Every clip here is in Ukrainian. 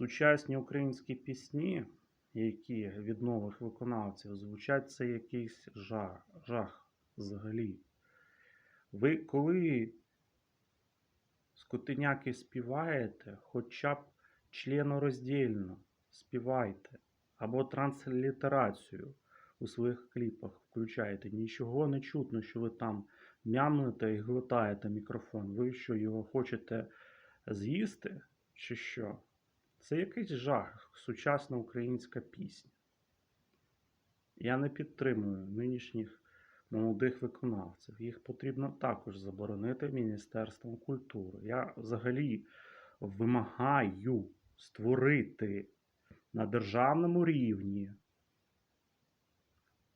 Сучасні українські пісні, які від нових виконавців звучать, це якийсь жах, жах взагалі. Ви коли скотиняки співаєте, хоча б членороздільно співайте, або транслітерацію у своїх кліпах включаєте. Нічого не чутно, що ви там мямлите і глотаєте мікрофон. Ви що, його хочете з'їсти? Чи що? Це якийсь жах, сучасна українська пісня. Я не підтримую нинішніх молодих виконавців. Їх потрібно також заборонити Міністерством культури. Я взагалі вимагаю створити на державному рівні,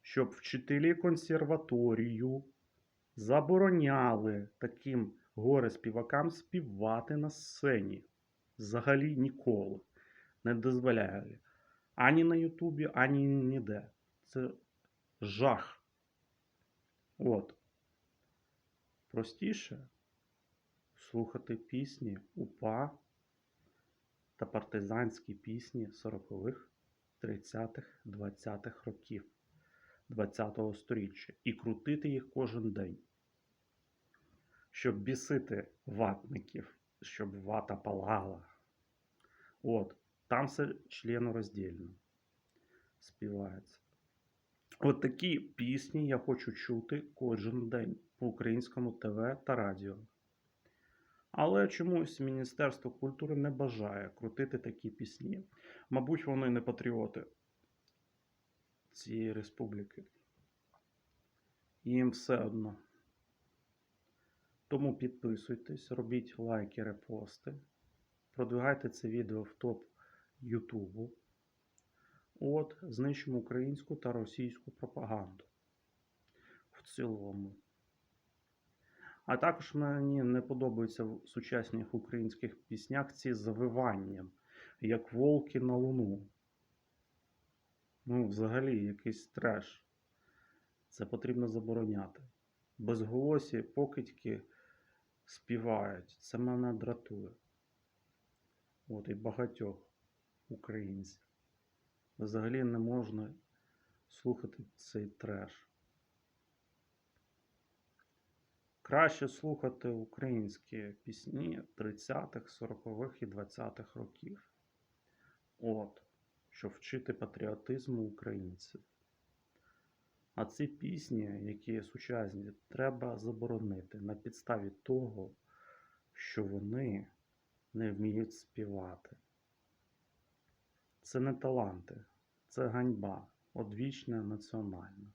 щоб вчителі консерваторію забороняли таким горе-співакам співати на сцені. Взагалі ніколи не дозволяли. Ані на Ютубі, ані ніде. Це жах. От. Простіше слухати пісні УПА та партизанські пісні 40-х, 30-х, 20-х років 20-го сторіччя і крутити їх кожен день, щоб бісити ватників, щоб вата палала. От, там все членороздільно співається. От такі пісні я хочу чути кожен день по українському ТВ та радіо. Але чомусь Міністерство культури не бажає крутити такі пісні. Мабуть, вони не патріоти цієї республіки. Їм все одно. Тому підписуйтесь, робіть лайки, репости, продвигайте це відео в топ Ютубу. От, знищимо українську та російську пропаганду в цілому. А також мені не подобаються в сучасних українських піснях ці завивання, як волки на луну. Ну, взагалі, якийсь треш. Це потрібно забороняти. Безголосі покидьки співають. Це мене дратує. От і багатьох українців. Взагалі не можна слухати цей треш. Краще слухати українські пісні 30-х, 40-х і 20-х років. От, щоб вчити патріотизму українців. А ці пісні, які сучасні, треба заборонити на підставі того, що вони не вміють співати. Це не таланти, це ганьба, одвічна національна.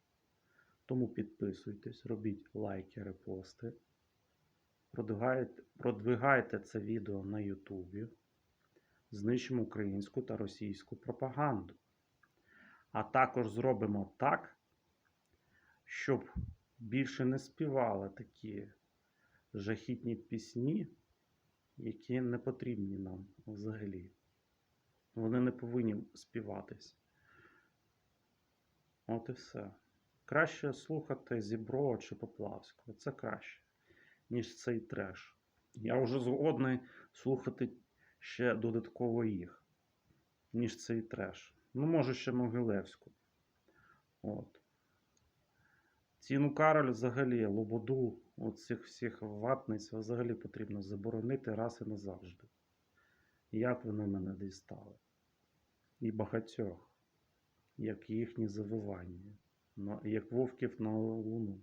Тому підписуйтесь, робіть лайки, репости, продвигайте, продвигайте це відео на Ютубі, знищимо українську та російську пропаганду. А також зробимо так, щоб більше не співали такі жахітні пісні, які не потрібні нам взагалі. Вони не повинні співатись. От і все. Краще слухати Зіброва чи Поплавського. Це краще, ніж цей треш. Я вже згодний слухати ще додатково їх, ніж цей треш. Ну, може, ще Могилевську. От. Ціну Кароль взагалі, Лободу, оцих всіх ватниць взагалі потрібно заборонити раз і назавжди. Як вони мене дістали. І багатьох, як їхні завивання, як вовків на луну.